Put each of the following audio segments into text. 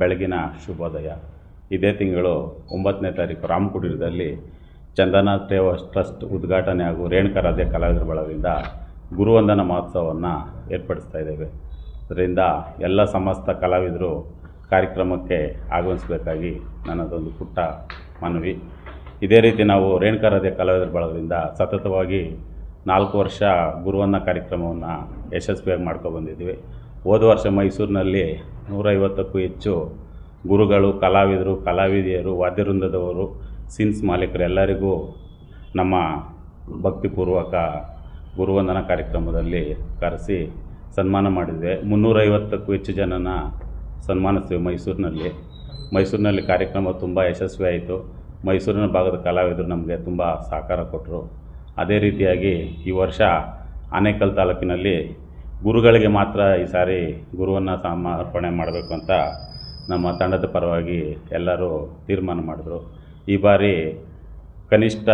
ಬೆಳಗಿನ ಶುಭೋದಯ. ಇದೇ ತಿಂಗಳು ಒಂಬತ್ತನೇ ತಾರೀಕು ರಾಮಕುಟೀರದಲ್ಲಿ ಚಂದನ ಸೇವಾ ಟ್ರಸ್ಟ್ ಉದ್ಘಾಟನೆ ಹಾಗೂ ರೇಣುಕರಾಧ್ಯ ಕಲಾವಿದರ ಬಳಗದಿಂದ ಗುರುವಂದನ ಮಹೋತ್ಸವವನ್ನು ಏರ್ಪಡಿಸ್ತಾ ಇದ್ದೇವೆ. ಅದರಿಂದ ಎಲ್ಲ ಸಮಸ್ತ ಕಲಾವಿದರು ಕಾರ್ಯಕ್ರಮಕ್ಕೆ ಆಗಮಿಸಬೇಕಾಗಿ ನನ್ನದೊಂದು ಪುಟ್ಟ ಮನವಿ. ಇದೇ ರೀತಿ ನಾವು ರೇಣುಕಾರಾಧ್ಯ ಕಲಾವಿದರ ಬಳಗದಿಂದ ಸತತವಾಗಿ ನಾಲ್ಕು ವರ್ಷ ಗುರುವನ್ನ ಕಾರ್ಯಕ್ರಮವನ್ನು ಯಶಸ್ವಿಯಾಗಿ ಮಾಡ್ಕೊಬಂದಿದ್ವಿ ಹೋದ ವರ್ಷ ಮೈಸೂರಿನಲ್ಲಿ ನೂರೈವತ್ತಕ್ಕೂ ಹೆಚ್ಚು ಗುರುಗಳು, ಕಲಾವಿದರು, ಕಲಾವಿದೆಯರು, ವಾದ್ಯವೃಂದದವರು ಸಿನ್ಸ್ ಮಾಲೀಕರು ಎಲ್ಲರಿಗೂ ನಮ್ಮ ಭಕ್ತಿಪೂರ್ವಕ ಗುರುವಂದನ ಕಾರ್ಯಕ್ರಮದಲ್ಲಿ ಕರೆಸಿ ಸನ್ಮಾನ ಮಾಡಿದ್ವಿ. ಮುನ್ನೂರೈವತ್ತಕ್ಕೂ ಹೆಚ್ಚು ಜನನ ಸನ್ಮಾನಿಸ್ತೀವಿ ಮೈಸೂರಿನಲ್ಲಿ. ಮೈಸೂರಿನಲ್ಲಿ ಕಾರ್ಯಕ್ರಮ ತುಂಬ ಯಶಸ್ವಿ ಆಯಿತು. ಮೈಸೂರಿನ ಭಾಗದ ಕಲಾವಿದರು ನಮಗೆ ತುಂಬ ಸಹಕಾರ ಕೊಟ್ಟರು. ಅದೇ ರೀತಿಯಾಗಿ ಈ ವರ್ಷ ಆನೇಕಲ್ ತಾಲೂಕಿನಲ್ಲಿ ಗುರುಗಳಿಗೆ ಮಾತ್ರ ಈ ಸಾರಿ ಗುರುವನ್ನು ಸಮರ್ಪಣೆ ಮಾಡಬೇಕು ಅಂತ ನಮ್ಮ ತಂಡದ ಪರವಾಗಿ ಎಲ್ಲರೂ ತೀರ್ಮಾನ ಮಾಡಿದ್ರು. ಈ ಬಾರಿ ಕನಿಷ್ಠ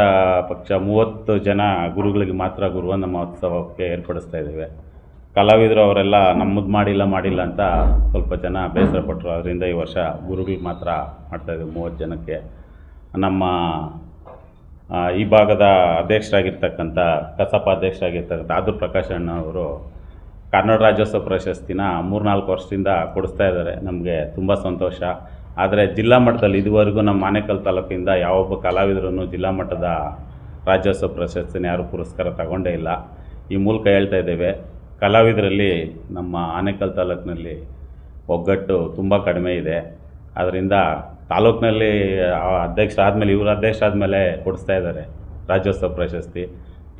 ಪಕ್ಷ ಮೂವತ್ತು ಜನ ಗುರುಗಳಿಗೆ ಮಾತ್ರ ಗುರುವನ್ನ ಮಹೋತ್ಸವಕ್ಕೆ ಏರ್ಪಡಿಸ್ತಾ ಇದ್ದೇವೆ. ಕಲಾವಿದರು ಅವರೆಲ್ಲ ನಮ್ಮದು ಮಾಡಿಲ್ಲ ಮಾಡಿಲ್ಲ ಅಂತ ಸ್ವಲ್ಪ ಜನ ಬೇಸರ ಪಟ್ಟರು ಅದರಿಂದ ಈ ವರ್ಷ ಗುರುಗಳಿಗೆ ಮಾತ್ರ ಮಾಡ್ತಾಯಿದ್ದೇವೆ ಮೂವತ್ತು ಜನಕ್ಕೆ. ನಮ್ಮ ಈ ಭಾಗದ ಅಧ್ಯಕ್ಷರಾಗಿರ್ತಕ್ಕಂಥ ಕಸಪ ಅಧ್ಯಕ್ಷರಾಗಿರ್ತಕ್ಕಂಥ ಆದುರ್ ಪ್ರಕಾಶ್ ಅಣ್ಣ ಅವರು ಕನ್ನಡ ರಾಜ್ಯೋತ್ಸವ ಪ್ರಶಸ್ತಿನ ಮೂರ್ನಾಲ್ಕು ವರ್ಷದಿಂದ ಕೊಡಿಸ್ತಾ ಇದ್ದಾರೆ. ನಮಗೆ ತುಂಬ ಸಂತೋಷ. ಆದರೆ ಜಿಲ್ಲಾ ಮಟ್ಟದಲ್ಲಿ ಇದುವರೆಗೂ ನಮ್ಮ ಆನೇಕಲ್ ತಾಲೂಕಿಂದ ಯಾವೊಬ್ಬ ಕಲಾವಿದರನ್ನು ಜಿಲ್ಲಾ ಮಟ್ಟದ ರಾಜ್ಯೋತ್ಸವ ಪ್ರಶಸ್ತಿನ ಯಾರೂ ಪುರಸ್ಕಾರ ತಗೊಂಡೇ ಇಲ್ಲ. ಈ ಮೂಲಕ ಹೇಳ್ತಾ ಇದ್ದೇವೆ, ಕಲಾವಿದರಲ್ಲಿ ನಮ್ಮ ಆನೇಕಲ್ ತಾಲೂಕಿನಲ್ಲಿ ಒಗ್ಗಟ್ಟು ತುಂಬ ಕಡಿಮೆ ಇದೆ. ಅದರಿಂದ ತಾಲೂಕಿನಲ್ಲಿ ಅಧ್ಯಕ್ಷ ಆದಮೇಲೆ, ಇವರು ಅಧ್ಯಕ್ಷ ಆದಮೇಲೆ ಕೊಡಿಸ್ತಾ ಇದ್ದಾರೆ ರಾಜ್ಯೋತ್ಸವ ಪ್ರಶಸ್ತಿ.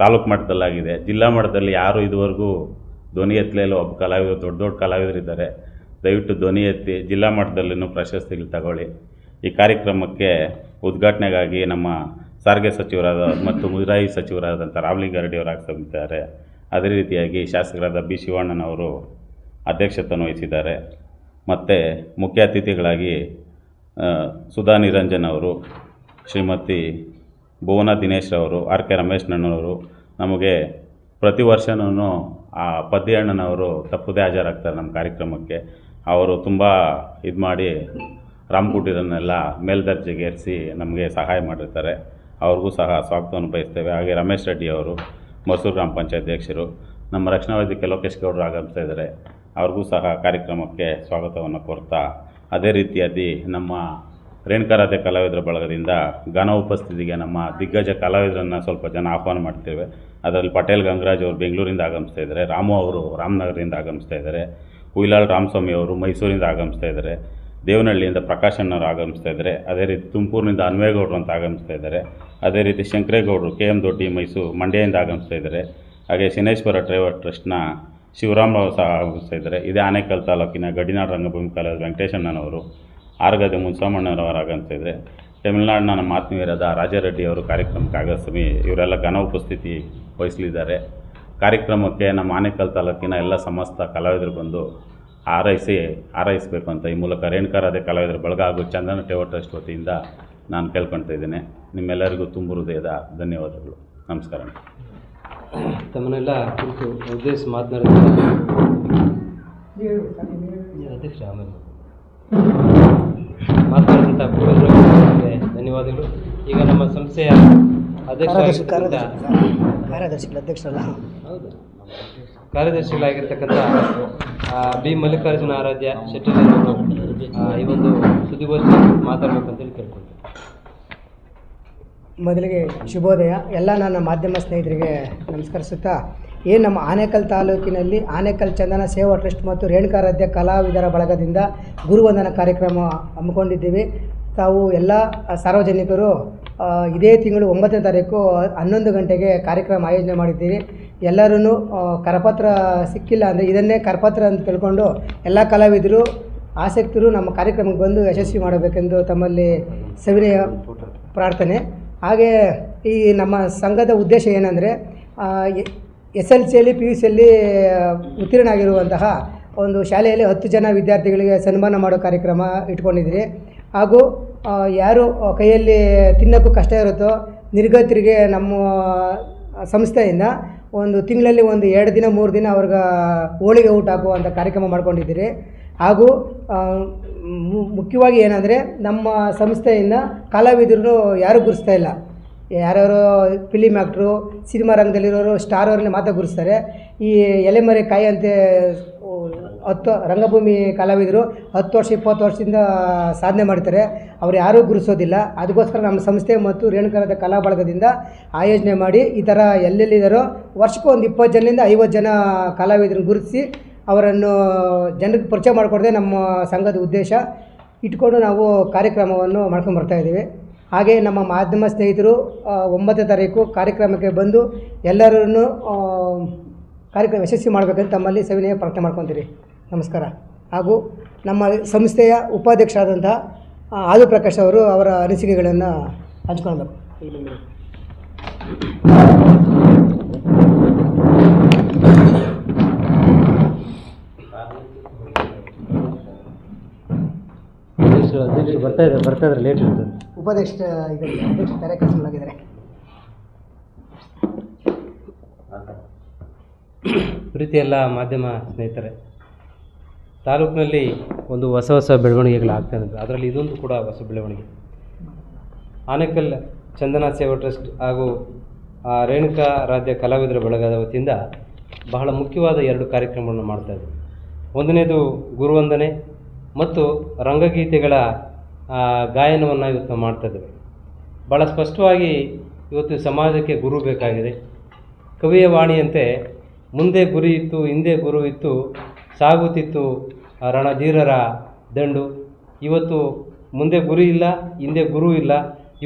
ತಾಲೂಕು ಮಟ್ಟದಲ್ಲಾಗಿದೆ. ಜಿಲ್ಲಾ ಮಟ್ಟದಲ್ಲಿ ಯಾರು ಇದುವರೆಗೂ ಧ್ವನಿ ಎತ್ತಲೇ ಇಲ್ಲ ಒಬ್ಬ ಕಲಾವಿದರು, ದೊಡ್ಡ ದೊಡ್ಡ ಕಲಾವಿದರಿದ್ದಾರೆ. ದಯವಿಟ್ಟು ಧ್ವನಿ ಎತ್ತಿ, ಜಿಲ್ಲಾ ಮಟ್ಟದಲ್ಲಿನೂ ಪ್ರಶಸ್ತಿಗಳು ತಗೊಳ್ಳಿ. ಈ ಕಾರ್ಯಕ್ರಮಕ್ಕೆ ಉದ್ಘಾಟನೆಗಾಗಿ ನಮ್ಮ ಸಾರಿಗೆ ಸಚಿವರಾದ ಮತ್ತು ಮುಜರಾಯಿ ಸಚಿವರಾದಂಥ ರಾಮಲಿಂಗಾರೆಡ್ಡಿ ಅವರು ಆಗಮಿಸಿದ್ದಾರೆ. ಅದೇ ರೀತಿಯಾಗಿ ಶಾಸಕರಾದ ಬಿ ಶಿವಣ್ಣನವರು ಅಧ್ಯಕ್ಷತೆಯನ್ನು ವಹಿಸಿದ್ದಾರೆ. ಮತ್ತು ಮುಖ್ಯ ಅತಿಥಿಗಳಾಗಿ ಸುಧಾ ನಿರಂಜನ್ ಅವರು, ಶ್ರೀಮತಿ ಭುವನ ದಿನೇಶ್ ಅವರು, ಆರ್ ಕೆ ರಮೇಶ್ ನನ್ನವರು ನಮಗೆ ಪ್ರತಿ ವರ್ಷನೂ ಆ ಪದ್ಯ ಅಣ್ಣನವರು ತಪ್ಪದೇ ಹಾಜರಾಗ್ತಾರೆ ನಮ್ಮ ಕಾರ್ಯಕ್ರಮಕ್ಕೆ. ಅವರು ತುಂಬ ಇದು ಮಾಡಿ ರಾಮಕುಟೀರನ್ನೆಲ್ಲ ಮೇಲ್ದರ್ಜೆಗೆ ಏರಿಸಿ ನಮಗೆ ಸಹಾಯ ಮಾಡಿರ್ತಾರೆ. ಅವ್ರಿಗೂ ಸಹ ಸ್ವಾಗತವನ್ನು ಬಯಸ್ತೇವೆ. ಹಾಗೆ ರಮೇಶ್ ರೆಡ್ಡಿ ಅವರು, ಮೈಸೂರು ಗ್ರಾಮ ಪಂಚಾಯತ್ ಅಧ್ಯಕ್ಷರು, ನಮ್ಮ ರಕ್ಷಣಾ ವೇದಿಕೆ ಲೋಕೇಶ್ ಗೌಡರು ಆಗಮಿಸ್ತಾ ಇದ್ದಾರೆ. ಅವ್ರಿಗೂ ಸಹ ಕಾರ್ಯಕ್ರಮಕ್ಕೆ ಸ್ವಾಗತವನ್ನು ಕೋರ್ತಾ, ಅದೇ ರೀತಿಯಾಗಿ ನಮ್ಮ ರೇಣುಕಾರಾಧ್ಯ ಕಲಾವಿದರ ಬಳಗದಿಂದ ಘನ ಉಪಸ್ಥಿತಿಗೆ ನಮ್ಮ ದಿಗ್ಗಜ ಕಲಾವಿದರನ್ನು ಸ್ವಲ್ಪ ಜನ ಆಹ್ವಾನ ಮಾಡ್ತೇವೆ. ಅದರಲ್ಲಿ ಪಟೇಲ್ ಗಂಗರಾಜ್ ಅವರು ಬೆಂಗಳೂರಿಂದ ಆಗಮಿಸ್ತಾ ಇದ್ದಾರೆ. ರಾಮು ಅವರು ರಾಮನಗರದಿಂದ ಆಗಮಿಸ್ತಾ ಇದ್ದಾರೆ. ಹುಯಿಲಾಳ್ ರಾಮಸ್ವಾಮಿ ಅವರು ಮೈಸೂರಿಂದ ಆಗಮಿಸ್ತಾ ಇದ್ದಾರೆ. ದೇವನಹಳ್ಳಿಯಿಂದ ಪ್ರಕಾಶ್ ಅಣ್ಣವರು ಆಗಮಿಸ್ತಾ ಇದ್ದಾರೆ. ಅದೇ ರೀತಿ ತುಮಕೂರಿನಿಂದ ಅನ್ವೇಗೌಡರು ಅಂತ ಆಗಮಿಸ್ತಾ ಇದ್ದಾರೆ. ಅದೇ ರೀತಿ ಶಂಕರೇಗೌಡರು, ಕೆ ಎಂ ದೊಡ್ಡಿ ಮೈಸೂರು ಮಂಡ್ಯದಿಂದ ಆಗಮಿಸ್ತಾ ಇದ್ದಾರೆ. ಹಾಗೆ ಶನೇಶ್ವರ ಟ್ರೈವರ್ ಟ್ರಸ್ಟ್ನ ಶಿವರಾಮರಾವ್ ಸಹ ಆಗಮಿಸ್ತಾ ಇದ್ದಾರೆ. ಇದೇ ಆನೇಕಲ್ ತಾಲೂಕಿನ ಗಡಿನಾಡು ರಂಗಭೂಮಿ ಕಾಲೇಜ್ ವೆಂಕಟೇಶಣ್ಣನವರು ಆರ್ಗದೆ ಇದ್ದಾರೆ ತಮಿಳುನಾಡಿನ ನಮ್ಮ ಆತ್ಮೀಯರಾದ ರಾಜಾರೆಡ್ಡಿ ಅವರು ಕಾರ್ಯಕ್ರಮಕ್ಕೆ ಆಗಮಿಸಿ ಇವರೆಲ್ಲ ಘನ ಉಪಸ್ಥಿತಿ ವಹಿಸಲಿದ್ದಾರೆ. ಕಾರ್ಯಕ್ರಮಕ್ಕೆ ನಮ್ಮ ಆನೇಕಲ್ ತಾಲೂಕಿನ ಎಲ್ಲ ಸಮಸ್ತ ಕಲಾವಿದರು ಬಂದು ಹಾರೈಸಿ ಹಾರೈಸಬೇಕು ಅಂತ ಈ ಮೂಲಕ ರೇಣುಕಾರಾಧ್ಯ ಕಲಾವಿದರ ಬಳಗ ಹಾಗೂ ಚಂದನ ಟೇವ ಟ್ರಸ್ಟ್ ವತಿಯಿಂದ ನಾನು ಕೇಳ್ಕೊಳ್ತಾ ಇದ್ದೇನೆ. ನಿಮ್ಮೆಲ್ಲರಿಗೂ ತುಂಬ ಹೃದಯದ ಧನ್ಯವಾದಗಳು. ನಮಸ್ಕಾರ ತಮ್ಮನ್ನೆಲ್ಲ ಕುರಿತು ಉದ್ದೇಶ ಮಾತನಾಡಿದ ಅಧ್ಯಕ್ಷ ಆಮೇಲೆ. ಧನ್ಯವಾದಗಳು. ಈಗ ನಮ್ಮ ಸಂಸ್ಥೆಯ ಕಾರ್ಯದರ್ಶಿ ಅಧ್ಯಕ್ಷ ಕಾರ್ಯದರ್ಶಿ ಅಧ್ಯಕ್ಷರಲ್ಲ. ಹೌದು. ಕಾರ್ಯದರ್ಶಿಗಳಾಗಿರ್ತಕ್ಕಂಥ ಬಿ ಮಲ್ಲಿಕಾರ್ಜುನ ಆರಾಧ್ಯ ಶೆಟ್ಟಿ ಈ ಒಂದು ಸುದ್ದಿಗೋಷ್ಠಿ ಮಾತಾಡಬೇಕಂತೇಳಿ ಕೇಳ್ಕೊಳ್ತೀನಿ ಮೊದಲಿಗೆ ಶುಭೋದಯ. ಎಲ್ಲ ನನ್ನ ಮಾಧ್ಯಮ ಸ್ನೇಹಿತರಿಗೆ ನಮಸ್ಕರಿಸುತ್ತಾ ಏನು ನಮ್ಮ ಆನೇಕಲ್ ತಾಲೂಕಿನಲ್ಲಿ ಆನೇಕಲ್ ಚಂದನ ಸೇವಾ ಟ್ರಸ್ಟ್ ಮತ್ತು ರೇಣುಕಾರಾಧ್ಯ ಕಲಾವಿದರ ಬಳಗದಿಂದ ಗುರುವಂದನ ಕಾರ್ಯಕ್ರಮ ಹಮ್ಮಿಕೊಂಡಿದ್ದೀವಿ. ತಾವು ಎಲ್ಲ ಸಾರ್ವಜನಿಕರು ಇದೇ ತಿಂಗಳು ಒಂಬತ್ತನೇ ತಾರೀಕು, ಹನ್ನೊಂದು ಗಂಟೆಗೆ ಕಾರ್ಯಕ್ರಮ ಆಯೋಜನೆ ಮಾಡಿದ್ದೀರಿ. ಎಲ್ಲರೂ ಕರಪತ್ರ ಸಿಕ್ಕಿಲ್ಲ ಅಂದರೆ ಇದನ್ನೇ ಕರಪತ್ರ ಅಂತ ತಿಳ್ಕೊಂಡು ಎಲ್ಲ ಕಲಾವಿದರು, ಆಸಕ್ತರು ನಮ್ಮ ಕಾರ್ಯಕ್ರಮಕ್ಕೆ ಬಂದು ಯಶಸ್ವಿ ಮಾಡಬೇಕೆಂದು ತಮ್ಮಲ್ಲಿ ಸವಿನಯ ಪ್ರಾರ್ಥನೆ. ಹಾಗೆ ಈ ನಮ್ಮ ಸಂಘದ ಉದ್ದೇಶ ಏನಂದರೆ ಎಸ್ ಎಲ್ ಸಿಯಲ್ಲಿ, ಪಿ ಯು ಸಿಯಲ್ಲಿ ಉತ್ತೀರ್ಣ ಆಗಿರುವಂತಹ ಒಂದು ಶಾಲೆಯಲ್ಲಿ ಹತ್ತು ಜನ ವಿದ್ಯಾರ್ಥಿಗಳಿಗೆ ಸನ್ಮಾನ ಮಾಡೋ ಕಾರ್ಯಕ್ರಮ ಇಟ್ಕೊಂಡಿದ್ದೀರಿ. ಹಾಗೂ ಯಾರು ಕೈಯಲ್ಲಿ ತಿನ್ನೋಕ್ಕೂ ಕಷ್ಟ ಇರುತ್ತೋ, ನಿರ್ಗತರಿಗೆ ನಮ್ಮ ಸಂಸ್ಥೆಯಿಂದ ಒಂದು ತಿಂಗಳಲ್ಲಿ ಒಂದು ಎರಡು ದಿನ, ಮೂರು ದಿನ ಅವ್ರಿಗೆ ಹೋಳಿಗೆ ಊಟ ಹಾಕುವಂಥ ಕಾರ್ಯಕ್ರಮ ಮಾಡ್ಕೊಂಡಿದ್ದೀರಿ. ಹಾಗೂ ಮುಖ್ಯವಾಗಿ ಏನಂದರೆ ನಮ್ಮ ಸಂಸ್ಥೆಯಿಂದ ಕಲಾವಿದರು ಯಾರೂ ಗುರುಸ್ತಾ ಇಲ್ಲ. ಯಾರ್ಯಾರು ಫಿಲಿಮ್ ಆ್ಯಕ್ಟ್ರು ಸಿನಿಮಾ ರಂಗದಲ್ಲಿರೋರು, ಸ್ಟಾರ್ ಅವ್ರನ್ನ ಮಾತ್ರ ಗುರುಸ್ತಾರೆ. ಈ ಎಲೆಮರೆ ಕಾಯಿ ಅಂತ ಹತ್ತು ರಂಗಭೂಮಿ ಕಲಾವಿದರು ಹತ್ತು ವರ್ಷ, ಇಪ್ಪತ್ತು ವರ್ಷದಿಂದ ಸಾಧನೆ ಮಾಡ್ತಾರೆ. ಅವ್ರು ಯಾರೂ ಗುರುಸೋದಿಲ್ಲ. ಅದಕ್ಕೋಸ್ಕರ ನಮ್ಮ ಸಂಸ್ಥೆ ಮತ್ತು ರೇಣುಕರದ ಕಲಾ ಬಳಗದಿಂದ ಆಯೋಜನೆ ಮಾಡಿ ಈ ಥರ ಎಲ್ಲೆಲ್ಲಿದ್ದಾರೋ ವರ್ಷಕ್ಕೆ ಒಂದು ಇಪ್ಪತ್ತು ಜನದಿಂದ ಐವತ್ತು ಜನ ಕಲಾವಿದರನ್ನು ಗುರುತಿಸಿ ಅವರನ್ನು ಜನರಿಗೆ ಪರಿಚಯ ಮಾಡಿಕೊಡದೆ ನಮ್ಮ ಸಂಘದ ಉದ್ದೇಶ. ಇಟ್ಕೊಂಡು ನಾವು ಕಾರ್ಯಕ್ರಮವನ್ನು ಮಾಡ್ಕೊಂಡು ಬರ್ತಾ ಇದ್ದೀವಿ. ಹಾಗೆ ನಮ್ಮ ಮಾಧ್ಯಮ ಸ್ನೇಹಿತರು ಒಂಬತ್ತನೇ ತಾರೀಕು ಕಾರ್ಯಕ್ರಮಕ್ಕೆ ಬಂದು ಎಲ್ಲರನ್ನು ಕಾರ್ಯಕ್ರಮ ಯಶಸ್ವಿ ಮಾಡಬೇಕಂತ ತಮ್ಮಲ್ಲಿ ಸವಿನಯ ಪ್ರಾರ್ಥನೆ ಮಾಡ್ಕೊತೀರಿ. ನಮಸ್ಕಾರ. ಹಾಗೂ ನಮ್ಮ ಸಂಸ್ಥೆಯ ಉಪಾಧ್ಯಕ್ಷ ಆದಂತಹ ಆದು ಪ್ರಕಾಶ್ ಅವರು ಅವರ ಅನಿಸಿಕೆಗಳನ್ನು ಹಂಚ್ಕೊಳ್ಬೇಕು. ಬರ್ತಾ ಇದ್ದಾರೆ ಬರ್ತಾ ಇದ್ದಾರೆ ಲೇಟ್ ಇರ್ತದೆ ಉಪಾಧ್ಯಕ್ಷ ಇದ್ದಾರೆ, ಅಧ್ಯಕ್ಷ ಬೇರೆ ಕೆಲಸ ಮಾಡಿದ್ದಾರೆ ಮಾಧ್ಯಮ ಸ್ನೇಹಿತರೆ ತಾಲೂಕಿನಲ್ಲಿ ಒಂದು ಹೊಸ ಹೊಸ ಬೆಳವಣಿಗೆಗಳು ಆಗ್ತಾ ಇದ್ದಾವೆ ಅದರಲ್ಲಿ ಇದೊಂದು ಕೂಡ ಹೊಸ ಬೆಳವಣಿಗೆ. ಆನೇಕಲ್ ಚಂದನ ಸೇವಾ ಟ್ರಸ್ಟ್ ಹಾಗೂ ರೇಣುಕಾ ರಾಜ್ಯ ಕಲಾವಿದರ ಬಳಗದ ವತಿಯಿಂದ ಬಹಳ ಮುಖ್ಯವಾದ ಎರಡು ಕಾರ್ಯಕ್ರಮಗಳನ್ನು ಮಾಡ್ತಾ ಇದೆ ಒಂದನೇದು ಗುರುವಂದನೆ ಮತ್ತು ರಂಗಗೀತೆಗಳ ಗಾಯನವನ್ನು ಇವತ್ತು ಮಾಡ್ತಾಯಿದ್ದೇವೆ ಭಾಳ ಸ್ಪಷ್ಟವಾಗಿ ಇವತ್ತು ಸಮಾಜಕ್ಕೆ ಗುರು ಬೇಕಾಗಿದೆ. ಕವಿಯ ವಾಣಿಯಂತೆ ಮುಂದೆ ಗುರಿ ಇತ್ತು, ಹಿಂದೆ ಗುರು ಇತ್ತು ಸಾಗುತ್ತಿತ್ತು ರಣಧೀರರ ದಂಡು. ಇವತ್ತು ಮುಂದೆ ಗುರಿ ಇಲ್ಲ, ಹಿಂದೆ ಗುರು ಇಲ್ಲ.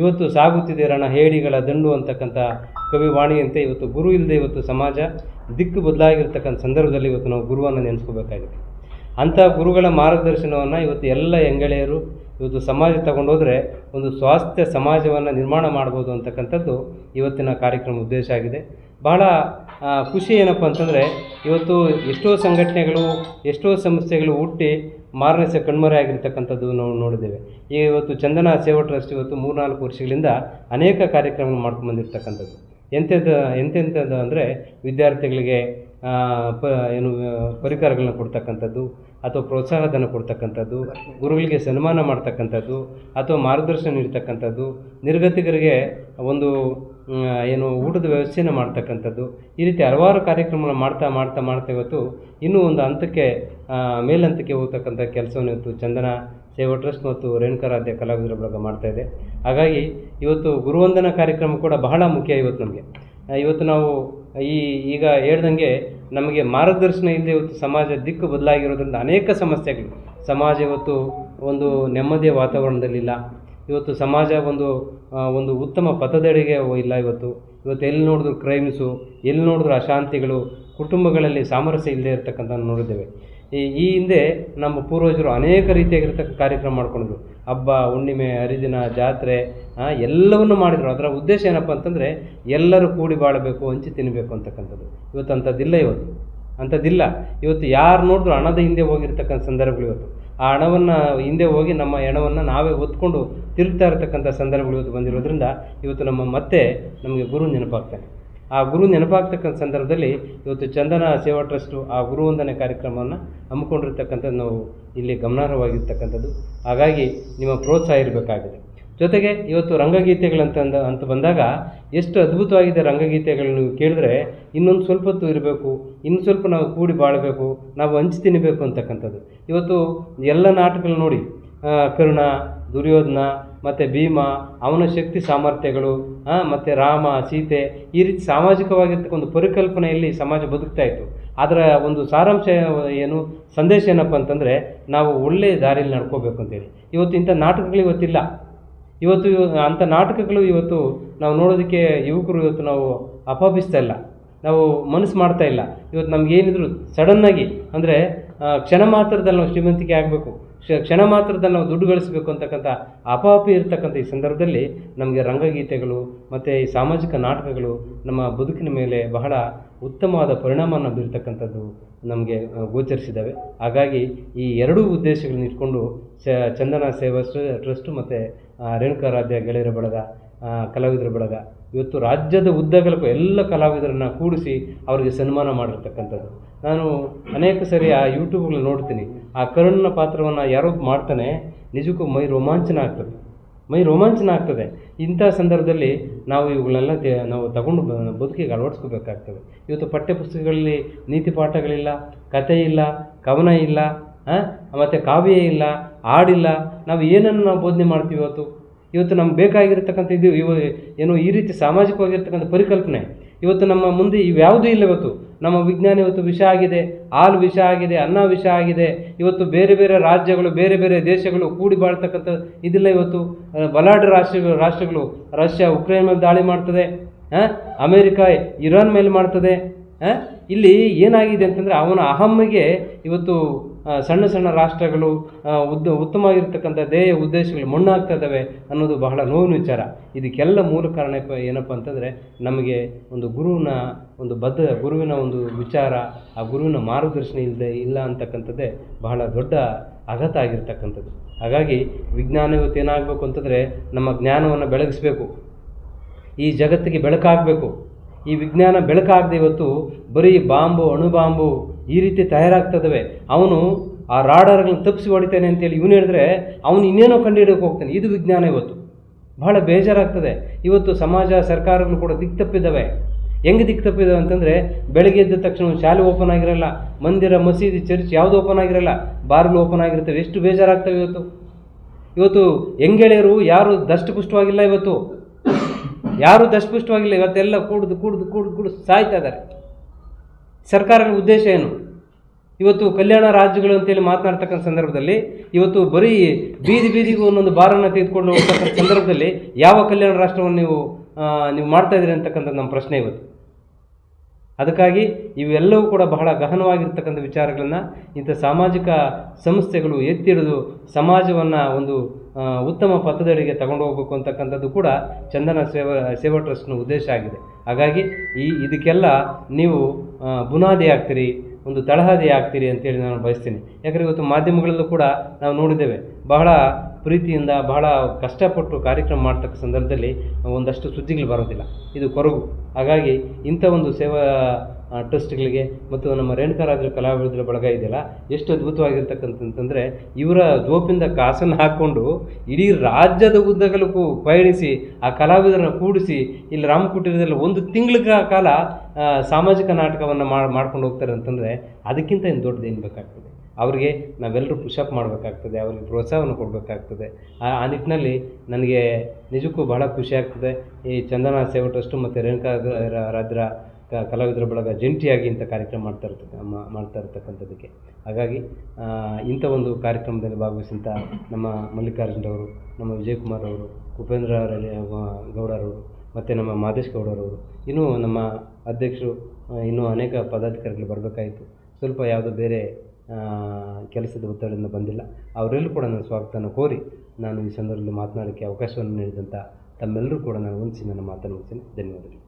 ಇವತ್ತು ಸಾಗುತ್ತಿದೆ ರಣ ಹೇಡಿಗಳ ದಂಡು ಅಂತಕ್ಕಂಥ ಕವಿವಾಣಿಯಂತೆ ಇವತ್ತು ಗುರು ಇಲ್ಲದೆ ಇವತ್ತು ಸಮಾಜ ದಿಕ್ಕು ಬದಲಾಗಿರ್ತಕ್ಕಂಥ ಸಂದರ್ಭದಲ್ಲಿ ಇವತ್ತು ನಾವು ಗುರುವನ್ನು ನೆನೆಸ್ಕೋಬೇಕಾಗಿದೆ. ಅಂಥ ಗುರುಗಳ ಮಾರ್ಗದರ್ಶನವನ್ನು ಇವತ್ತು ಎಲ್ಲ ಹೆಂಗಳೆಯರು ಇವತ್ತು ಸಮಾಜ ತಗೊಂಡೋದ್ರೆ ಒಂದು ಸ್ವಾಸ್ಥ್ಯ ಸಮಾಜವನ್ನು ನಿರ್ಮಾಣ ಮಾಡ್ಬೋದು ಅಂತಕ್ಕಂಥದ್ದು ಇವತ್ತಿನ ಕಾರ್ಯಕ್ರಮ ಉದ್ದೇಶ ಆಗಿದೆ. ಬಹಳ ಖುಷಿ ಏನಪ್ಪ ಅಂತಂದರೆ, ಇವತ್ತು ಎಷ್ಟೋ ಸಂಘಟನೆಗಳು, ಎಷ್ಟೋ ಸಂಸ್ಥೆಗಳು ಹುಟ್ಟಿ ಮಾರನೇ ಸ, ಕಣ್ಮರೆ ಆಗಿರ್ತಕ್ಕಂಥದ್ದು ನಾವು ನೋಡಿದ್ದೇವೆ. ಈಗ ಇವತ್ತು ಚಂದನ ಸೇವಾ ಟ್ರಸ್ಟ್ ಇವತ್ತು ಮೂರ್ನಾಲ್ಕು ವರ್ಷಗಳಿಂದ ಅನೇಕ ಕಾರ್ಯಕ್ರಮ ಮಾಡ್ಕೊಂಡು ಬಂದಿರ್ತಕ್ಕಂಥದ್ದು. ಎಂತೆಂಥ ಎಂತೆಂಥದ್ದು ಅಂದರೆ ವಿದ್ಯಾರ್ಥಿಗಳಿಗೆ ಪ, ಏನು, ಪರಿಕರಗಳನ್ನ ಕೊಡ್ತಕ್ಕಂಥದ್ದು, ಅಥವಾ ಪ್ರೋತ್ಸಾಹಧನ ಕೊಡ್ತಕ್ಕಂಥದ್ದು, ಗುರುಗಳಿಗೆ ಸನ್ಮಾನ ಮಾಡ್ತಕ್ಕಂಥದ್ದು, ಅಥವಾ ಮಾರ್ಗದರ್ಶನ ನೀಡ್ತಕ್ಕಂಥದ್ದು, ನಿರ್ಗತಿಕರಿಗೆ ಒಂದು ಏನು ಊಟದ ವ್ಯವಸ್ಥೆಯನ್ನು ಮಾಡ್ತಕ್ಕಂಥದ್ದು. ಈ ರೀತಿ ಹಲವಾರು ಕಾರ್ಯಕ್ರಮಗಳನ್ನ ಮಾಡ್ತಾ ಮಾಡ್ತಾ ಮಾಡ್ತಾ ಇವತ್ತು ಇನ್ನೂ ಒಂದು ಹಂತಕ್ಕೆ ಮೇಲಂತಕ್ಕೆ ಹೋಗ್ತಕ್ಕಂಥ ಕೆಲಸವನ್ನು ಇವತ್ತು ಚಂದನ ಸೇವಾ ಟ್ರಸ್ಟ್ ಮತ್ತು ರೇಣುಕಾರಾಧ್ಯ ಕಲಾವಿದರ ಬಳಗ ಮಾಡ್ತಾ ಇದೆ. ಹಾಗಾಗಿ ಇವತ್ತು ಗುರುವಂದನಾ ಕಾರ್ಯಕ್ರಮ ಕೂಡ ಬಹಳ ಮುಖ್ಯ ಇವತ್ತು ನಮಗೆ. ಇವತ್ತು ನಾವು ಈ, ಈಗ ಹೇಳ್ದಂಗೆ ನಮಗೆ ಮಾರ್ಗದರ್ಶನ ಇಲ್ಲದೆ ಇವತ್ತು ಸಮಾಜ ದಿಕ್ಕು ಬದಲಾಗಿರೋದ್ರಿಂದ ಅನೇಕ ಸಮಸ್ಯೆಗಳು ಸಮಾಜ ಇವತ್ತು ಒಂದು ನೆಮ್ಮದಿಯ ವಾತಾವರಣದಲ್ಲಿಲ್ಲ. ಇವತ್ತು ಸಮಾಜ ಒಂದು ಒಂದು ಉತ್ತಮ ಪಥದೆಡೆಗೆ ಇಲ್ಲ ಇವತ್ತು. ಇವತ್ತು ಎಲ್ಲಿ ನೋಡಿದ್ರು ಕ್ರೈಮ್ಸು ಎಲ್ಲಿ ನೋಡಿದ್ರು ಅಶಾಂತಿಗಳು, ಕುಟುಂಬಗಳಲ್ಲಿ ಸಾಮರಸ್ಯ ಇಲ್ಲದೆ ಇರತಕ್ಕಂಥ ನೋಡಿದ್ದೇವೆ. ಈ ಈ ಹಿಂದೆ ನಮ್ಮ ಪೂರ್ವಜರು ಅನೇಕ ರೀತಿಯಾಗಿರ್ತಕ್ಕ ಕಾರ್ಯಕ್ರಮ ಮಾಡ್ಕೊಂಡಿದ್ರು. ಹಬ್ಬ, ಹುಣ್ಣಿಮೆ, ಹರಿದಿನ, ಜಾತ್ರೆ ಎಲ್ಲವನ್ನು ಮಾಡಿದರು. ಅದರ ಉದ್ದೇಶ ಏನಪ್ಪ ಅಂತಂದರೆ ಎಲ್ಲರೂ ಕೂಡಿ ಬಾಳಬೇಕು, ಹಂಚಿ ತಿನ್ನಬೇಕು ಅಂತಕ್ಕಂಥದ್ದು. ಇವತ್ತು ಅಂಥದ್ದಿಲ್ಲ ಇವತ್ತು. ಅಂಥದ್ದಿಲ್ಲ. ಇವತ್ತು ಯಾರು ನೋಡಿದ್ರು ಹಣದ ಹಿಂದೆ ಹೋಗಿರ್ತಕ್ಕಂಥ ಸಂದರ್ಭಗಳು ಇವತ್ತು. ಆ ಹಣವನ್ನು ಹಿಂದೆ ಹೋಗಿ ನಮ್ಮ ಹೆಣವನ್ನು ನಾವೇ ಹೊತ್ಕೊಂಡು ತಿರುಗ್ತಾ ಇರತಕ್ಕಂಥ ಸಂದರ್ಭಗಳು ಇವತ್ತು ಬಂದಿರೋದ್ರಿಂದ ಇವತ್ತು ನಮ್ಮ ಮತ್ತೆ ನಮಗೆ ಗುರು ನೆನಪಾಗ್ತಾನೆ. ಆ ಗುರು ನೆನಪಾಗ್ತಕ್ಕಂಥ ಸಂದರ್ಭದಲ್ಲಿ ಇವತ್ತು ಚಂದನ ಸೇವಾ ಟ್ರಸ್ಟು ಆ ಗುರುವಂದನೆ ಕಾರ್ಯಕ್ರಮವನ್ನು ಹಮ್ಮಿಕೊಂಡಿರ್ತಕ್ಕಂಥದ್ದು ನಾವು ಇಲ್ಲಿ ಗಮನಾರ್ಹವಾಗಿರ್ತಕ್ಕಂಥದ್ದು. ಹಾಗಾಗಿ ನಿಮ್ಮ ಪ್ರೋತ್ಸಾಹ ಇರಬೇಕಾಗಿದೆ. ಜೊತೆಗೆ ಇವತ್ತು ರಂಗಗೀತೆಗಳಂತ ಅಂತ ಬಂದಾಗ ಎಷ್ಟು ಅದ್ಭುತವಾಗಿದೆ ರಂಗಗೀತೆಗಳು ನೀವು ಕೇಳಿದ್ರೆ ಇನ್ನೊಂದು ಸ್ವಲ್ಪ ಹೊತ್ತು ಇರಬೇಕು, ಇನ್ನು ಸ್ವಲ್ಪ ನಾವು ಕೂಡಿ ಬಾಳಬೇಕು, ನಾವು ಹಂಚಿ ತಿನ್ನಬೇಕು ಅಂತಕ್ಕಂಥದ್ದು. ಇವತ್ತು ಎಲ್ಲ ನಾಟಕಗಳು ನೋಡಿ ಕರುಣ, ದುರ್ಯೋಧನ, ಮತ್ತು ಭೀಮ, ಅವನ ಶಕ್ತಿ ಸಾಮರ್ಥ್ಯಗಳು ಮತ್ತು ರಾಮ, ಸೀತೆ, ಈ ರೀತಿ ಸಾಮಾಜಿಕವಾಗಿರ್ತಕ್ಕ ಒಂದು ಪರಿಕಲ್ಪನೆಯಲ್ಲಿ ಸಮಾಜ ಬದುಕ್ತಾ ಇತ್ತು. ಅದರ ಒಂದು ಸಾರಾಂಶ ಏನು, ಸಂದೇಶ ಏನಪ್ಪ ಅಂತಂದರೆ ನಾವು ಒಳ್ಳೆಯ ದಾರಿಯಲ್ಲಿ ನಡ್ಕೋಬೇಕು ಅಂತೇಳಿ. ಇವತ್ತು ಇಂಥ ನಾಟಕಗಳು ಇವತ್ತಿಲ್ಲ. ಇವತ್ತು ಇವ- ಅಂಥ ನಾಟಕಗಳು ಇವತ್ತು ನಾವು ನೋಡೋದಕ್ಕೆ ಯುವಕರು ಇವತ್ತು ನಾವು ಅಪಾಪಿಸ್ತಾ ಇಲ್ಲ. ನಾವು ಮನಸ್ಸು ಮಾಡ್ತಾ ಇಲ್ಲ. ಇವತ್ತು ನಮ್ಗೆ ಏನಿದ್ರು ಸಡನ್ನಾಗಿ ಅಂದರೆ ಕ್ಷಣ ಮಾತ್ರದಲ್ಲಿ ನಾವು ಶ್ರೀಮಂತಿಕೆ ಆಗಬೇಕು. ಕ್ಷಣ ಮಾತ್ರದಲ್ಲಿ ನಾವು ದುಡ್ಡು ಗಳಿಸಬೇಕು ಅಂತಕ್ಕಂಥ ಅಪಾಪಿ ಇರತಕ್ಕಂಥ ಈ ಸಂದರ್ಭದಲ್ಲಿ ನಮಗೆ ರಂಗಗೀತೆಗಳು ಮತ್ತು ಈ ಸಾಮಾಜಿಕ ನಾಟಕಗಳು ನಮ್ಮ ಬದುಕಿನ ಮೇಲೆ ಬಹಳ ಉತ್ತಮವಾದ ಪರಿಣಾಮವನ್ನು ಬೀರ್ತಕ್ಕಂಥದ್ದು ನಮಗೆ ಗೋಚರಿಸಿದ್ದಾವೆ. ಹಾಗಾಗಿ ಈ ಎರಡೂ ಉದ್ದೇಶಗಳನ್ನ ಇಟ್ಕೊಂಡು ಚಂದನ ಸೇವಾ ಟ್ರ- ಟ್ರಸ್ಟ್ ಮತ್ತು ರೇಣುಕಾರಾಧ್ಯ ಗೆಳೆಯರ ಬಳಗ ಕಲಾವಿದರ ಬಳಗ ಇವತ್ತು ರಾಜ್ಯದ ಉದ್ದಗಲಕ್ಕೂ ಎಲ್ಲ ಕಲಾವಿದರನ್ನು ಕೂಡಿಸಿ ಅವರಿಗೆ ಸನ್ಮಾನ ಮಾಡಿರ್ತಕ್ಕಂಥದ್ದು. ನಾನು ಅನೇಕ ಸರಿ ಆ ಯೂಟ್ಯೂಬ್ಗಳು ನೋಡ್ತೀನಿ. ಆ ಕರುಣನ ಪಾತ್ರವನ್ನು ಯಾರೋ ಮಾಡ್ತಾನೆ, ನಿಜಕ್ಕೂ ಮೈ ರೋಮಾಂಚನ ಆಗ್ತದೆ. ಮೈ ರೋಮಾಂಚನ ಆಗ್ತದೆ. ಇಂಥ ಸಂದರ್ಭದಲ್ಲಿ ನಾವು ಇವುಗಳನ್ನೆಲ್ಲ ತೆ- ನಾವು ತಗೊಂಡು ಬದುಕಿಗೆ ಅಳವಡಿಸ್ಕೋಬೇಕಾಗ್ತದೆ. ಇವತ್ತು ಪಠ್ಯಪುಸ್ತಕಗಳಲ್ಲಿ ನೀತಿ ಪಾಠಗಳಿಲ್ಲ, ಕಥೆ ಇಲ್ಲ, ಕವನ ಇಲ್ಲ ಮತ್ತು ಕಾವ್ಯ ಇಲ್ಲ, ಹಾಡಿಲ್ಲ, ನಾವು ಏನನ್ನು ನಾವು ಬೋಧನೆ ಮಾಡ್ತೀವಿ ಇವತ್ತು? ಇವತ್ತು ನಮ್ಗೆ ಬೇಕಾಗಿರ್ತಕ್ಕಂಥ ಇದು ಇವ, ಏನು ಈ ರೀತಿ ಸಾಮಾಜಿಕವಾಗಿರ್ತಕ್ಕಂಥ ಪರಿಕಲ್ಪನೆ. ಇವತ್ತು ನಮ್ಮ ಮುಂದೆ ಇವ್ಯಾವುದೂ ಇಲ್ಲ ಇವತ್ತು. ನಮ್ಮ ವಿಜ್ಞಾನ ಇವತ್ತು ವಿಷ ಆಗಿದೆ, ಹಾಲು ವಿಷ ಆಗಿದೆ, ಅನ್ನ ವಿಷ ಆಗಿದೆ. ಇವತ್ತು ಬೇರೆ ಬೇರೆ ರಾಜ್ಯಗಳು, ಬೇರೆ ಬೇರೆ ದೇಶಗಳು ಕೂಡಿ ಬಾಳ್ತಕ್ಕಂಥ ಇದಿಲ್ಲ ಇವತ್ತು. ಬಲಾಢ್ಯ ರಾಷ್ಟ್ರ ರಾಷ್ಟ್ರಗಳು ರಷ್ಯಾ, ಉಕ್ರೇನ್ ಮೇಲೆ ದಾಳಿ ಮಾಡ್ತದೆ ಅಮೇರಿಕಾ, ಇರಾನ್ ಮೇಲೆ ಮಾಡ್ತದೆ. ಇಲ್ಲಿ ಏನಾಗಿದೆ ಅಂತಂದರೆ ಅವನ ಅಹಮ್ಮಿಗೆ ಇವತ್ತು ಸಣ್ಣ ಸಣ್ಣ ರಾಷ್ಟ್ರಗಳು ಉದ್ದ, ಉತ್ತಮವಾಗಿರ್ತಕ್ಕಂಥ ದೇಹ ಉದ್ದೇಶಗಳು ಮಣ್ಣಾಗ್ತಾ ಇದ್ದಾವೆ ಅನ್ನೋದು ಬಹಳ ನೋವಿನ ವಿಚಾರ. ಇದಕ್ಕೆಲ್ಲ ಮೂಲ ಕಾರಣ ಏನಪ್ಪ ಅಂತಂದರೆ ನಮಗೆ ಒಂದು ಗುರುವಿನ ಒಂದು ಬದ್ಧ, ಗುರುವಿನ ಒಂದು ವಿಚಾರ, ಆ ಗುರುವಿನ ಮಾರ್ಗದರ್ಶನ ಇಲ್ಲದೆ ಇಲ್ಲ ಅಂತಕ್ಕಂಥದ್ದೇ ಬಹಳ ದೊಡ್ಡ ಆಘಾತ ಆಗಿರ್ತಕ್ಕಂಥದ್ದು. ಹಾಗಾಗಿ ವಿಜ್ಞಾನ ಇವತ್ತು ಏನಾಗಬೇಕು ಅಂತಂದರೆ ನಮ್ಮ ಜ್ಞಾನವನ್ನು ಬೆಳಗಿಸ್ಬೇಕು. ಈ ಜಗತ್ತಿಗೆ ಬೆಳಕಾಗಬೇಕು. ಈ ವಿಜ್ಞಾನ ಬೆಳಕಾಗದೆ ಇವತ್ತು ಬರೀ ಬಾಂಬು, ಅಣುಬಾಂಬು ಈ ರೀತಿ ತಯಾರಾಗ್ತದವೆ. ಅವನು ಆ ರಾಡರ್ಗಳನ್ನ ತಪ್ಪಿಸಿ ಹೊಡಿತಾನೆ ಅಂತೇಳಿ ಇವನು ಹೇಳಿದ್ರೆ ಅವನು ಇನ್ನೇನೋ ಕಂಡುಹಿಡಿಯೋಕೆ ಹೋಗ್ತಾನೆ. ಇದು ವಿಜ್ಞಾನ ಇವತ್ತು. ಬಹಳ ಬೇಜಾರಾಗ್ತದೆ. ಇವತ್ತು ಸಮಾಜ ಸರ್ಕಾರಗಳು ಕೂಡ ದಿಕ್ಕು ತಪ್ಪಿದ್ದಾವೆ. ಹೆಂಗೆ ದಿಕ್ಕು ತಪ್ಪಿದ್ದಾವೆ ಅಂತಂದರೆ ಬೆಳಗ್ಗೆ ಎದ್ದ ತಕ್ಷಣ ಶಾಲೆ ಓಪನ್ ಆಗಿರಲ್ಲ, ಮಂದಿರ, ಮಸೀದಿ, ಚರ್ಚ್ ಯಾವುದು ಓಪನ್ ಆಗಿರಲ್ಲ ಬಾರ್ಗಳು ಓಪನ್ ಆಗಿರ್ತವೆ. ಎಷ್ಟು ಬೇಜಾರಾಗ್ತವೆ ಇವತ್ತು. ಇವತ್ತು ಹೆಂಗೆಳೆಯರು ಯಾರು ದಷ್ಟಪುಷ್ಟವಾಗಿಲ್ಲ ಇವತ್ತು. ಯಾರು ದಷ್ಟಪುಷ್ಟವಾಗಿಲ್ಲ, ಇವತ್ತೆಲ್ಲ ಕೂಡುದು ಕೂಡುದು, ಕೂಡ್ದು ಕೂಡ್ದು ಸಾಯ್ತಾ ಇದ್ದಾರೆ. ಸರ್ಕಾರದ ಉದ್ದೇಶ ಏನು? ಇವತ್ತು ಕಲ್ಯಾಣ ರಾಜ್ಯಗಳು ಅಂತೇಳಿ ಮಾತನಾಡ್ತಕ್ಕಂಥ ಸಂದರ್ಭದಲ್ಲಿ, ಇವತ್ತು ಬರೀ ಬೀದಿ ಬೀದಿಗೂ ಒಂದೊಂದು ಬಾರನ್ನು ತೆಗೆದುಕೊಂಡು ಹೋಗ್ತಕ್ಕಂಥ ಸಂದರ್ಭದಲ್ಲಿ ಯಾವ ಕಲ್ಯಾಣ ರಾಷ್ಟ್ರವನ್ನು ನೀವು ನೀವು ಮಾಡ್ತಾ ಇದ್ದೀರಿ ಅಂತಕ್ಕಂಥದ್ದು ನಮ್ಮ ಪ್ರಶ್ನೆ ಇವತ್ತು. ಅದಕ್ಕಾಗಿ ಇವೆಲ್ಲವೂ ಕೂಡ ಬಹಳ ಗಹನವಾಗಿರ್ತಕ್ಕಂಥ ವಿಚಾರಗಳನ್ನು ಇಂಥ ಸಾಮಾಜಿಕ ಸಂಸ್ಥೆಗಳು ಎತ್ತಿಡಿದು ಸಮಾಜವನ್ನು ಒಂದು ಉತ್ತಮ ಪಥದಡಿಗೆ ತಗೊಂಡು ಹೋಗಬೇಕು ಅಂತಕ್ಕಂಥದ್ದು ಕೂಡ ಚಂದನ ಸೇವಾ ಸೇವಾ ಟ್ರಸ್ಟ್ನ ಉದ್ದೇಶ ಆಗಿದೆ. ಹಾಗಾಗಿ ಈ, ಇದಕ್ಕೆಲ್ಲ ನೀವು ಬುನಾದಿ ಆಗ್ತೀರಿ, ಒಂದು ತಳಹದಿ ಆಗ್ತೀರಿ ಅಂತೇಳಿ ನಾನು ಬಯಸ್ತೀನಿ. ಯಾಕಂದರೆ ಇವತ್ತು ಮಾಧ್ಯಮಗಳಲ್ಲೂ ಕೂಡ ನಾವು ನೋಡಿದ್ದೇವೆ. ಬಹಳ ಪ್ರೀತಿಯಿಂದ ಬಹಳ ಕಷ್ಟಪಟ್ಟು ಕಾರ್ಯಕ್ರಮ ಮಾಡ್ತಕ್ಕ ಸಂದರ್ಭದಲ್ಲಿ ಒಂದಷ್ಟು ಸುದ್ದಿಗಳು ಬರೋದಿಲ್ಲ. ಇದು ಕೊರಗು. ಹಾಗಾಗಿ ಇಂಥ ಒಂದು ಸೇವಾ ಟ್ರಸ್ಟ್ಗಳಿಗೆ ಮತ್ತು ನಮ್ಮ ರೇಣುಕಾರಾದ್ರ ಕಲಾವಿದರ ಬಳಗ ಇದೆಯಲ್ಲ, ಎಷ್ಟು ಅದ್ಭುತವಾಗಿರ್ತಕ್ಕಂಥಂತಂದರೆ ಇವರ ಜೋಪಿಂದ ಕಾಸನ್ನು ಹಾಕ್ಕೊಂಡು ಇಡೀ ರಾಜ್ಯದ ಉದ್ದಗಲಕ್ಕೂ ಪಯಣಿಸಿ ಆ ಕಲಾವಿದರನ್ನ ಕೂಡಿಸಿ, ಇಲ್ಲಿ ರಾಮಕುಟೀರದಲ್ಲಿ ಒಂದು ತಿಂಗಳ ಕಾಲ ಸಾಮಾಜಿಕ ನಾಟಕವನ್ನು ಮಾಡ್ಕೊಂಡು ಹೋಗ್ತಾರೆ ಅಂತಂದರೆ ಅದಕ್ಕಿಂತ ಇನ್ನು ದೊಡ್ಡದೇನು ಬೇಕಾಗ್ತದೆ? ಅವರಿಗೆ ನಾವೆಲ್ಲರೂ ಪುಷಪ್ ಮಾಡಬೇಕಾಗ್ತದೆ, ಅವರಿಗೆ ಪ್ರೋತ್ಸಾಹವನ್ನು ಕೊಡಬೇಕಾಗ್ತದೆ. ಆ ನಿಟ್ಟಿನಲ್ಲಿ ನನಗೆ ನಿಜಕ್ಕೂ ಬಹಳ ಖುಷಿ ಆಗ್ತದೆ. ಈ ಚಂದನ ಸೇವಾ ಟ್ರಸ್ಟು ಮತ್ತು ರೇಣುಕಾ ರಾಜ್ರ ಕಲಾವಿದರ ಬಳಗ ಜಂಟಿಯಾಗಿ ಇಂಥ ಕಾರ್ಯಕ್ರಮ ಮಾಡ್ತಾ ಇರ್ತಕ್ಕ ಮಾಡ್ತಾ ಇರ್ತಕ್ಕಂಥದ್ದಕ್ಕೆ. ಹಾಗಾಗಿ ಇಂಥ ಒಂದು ಕಾರ್ಯಕ್ರಮದಲ್ಲಿ ಭಾಗವಹಿಸಿದಂಥ ನಮ್ಮ ಮಲ್ಲಿಕಾರ್ಜುನರವರು ನಮ್ಮ ವಿಜಯಕುಮಾರ್ ಅವರು ಉಪೇಂದ್ರ ಗೌಡರವರು ಮತ್ತು ನಮ್ಮ ಮಾದೇಶ್ ಗೌಡರವರು ಇನ್ನೂ ನಮ್ಮ ಅಧ್ಯಕ್ಷರು ಇನ್ನೂ ಅನೇಕ ಪದಾಧಿಕಾರಿಗಳು ಬರಬೇಕಾಯಿತು. ಸ್ವಲ್ಪ ಯಾವುದೋ ಬೇರೆ ಕೆಲಸದ ಒತ್ತಡದಿಂದ ಬಂದಿಲ್ಲ. ಅವರೆಲ್ಲರೂ ಕೂಡ ನನ್ನ ಸ್ವಾಗತವನ್ನು ಕೋರಿ ನಾನು ಈ ಸಂದರ್ಭದಲ್ಲಿ ಮಾತನಾಡೋಕ್ಕೆ ಅವಕಾಶವನ್ನು ನೀಡಿದಂಥ ತಮ್ಮೆಲ್ಲರೂ ಕೂಡ ನಾನು ವಂದಿಸಿ ನನ್ನ ಮಾತನ್ನು ಮುಗಿಸ್ತೀನಿ. ಧನ್ಯವಾದಗಳು.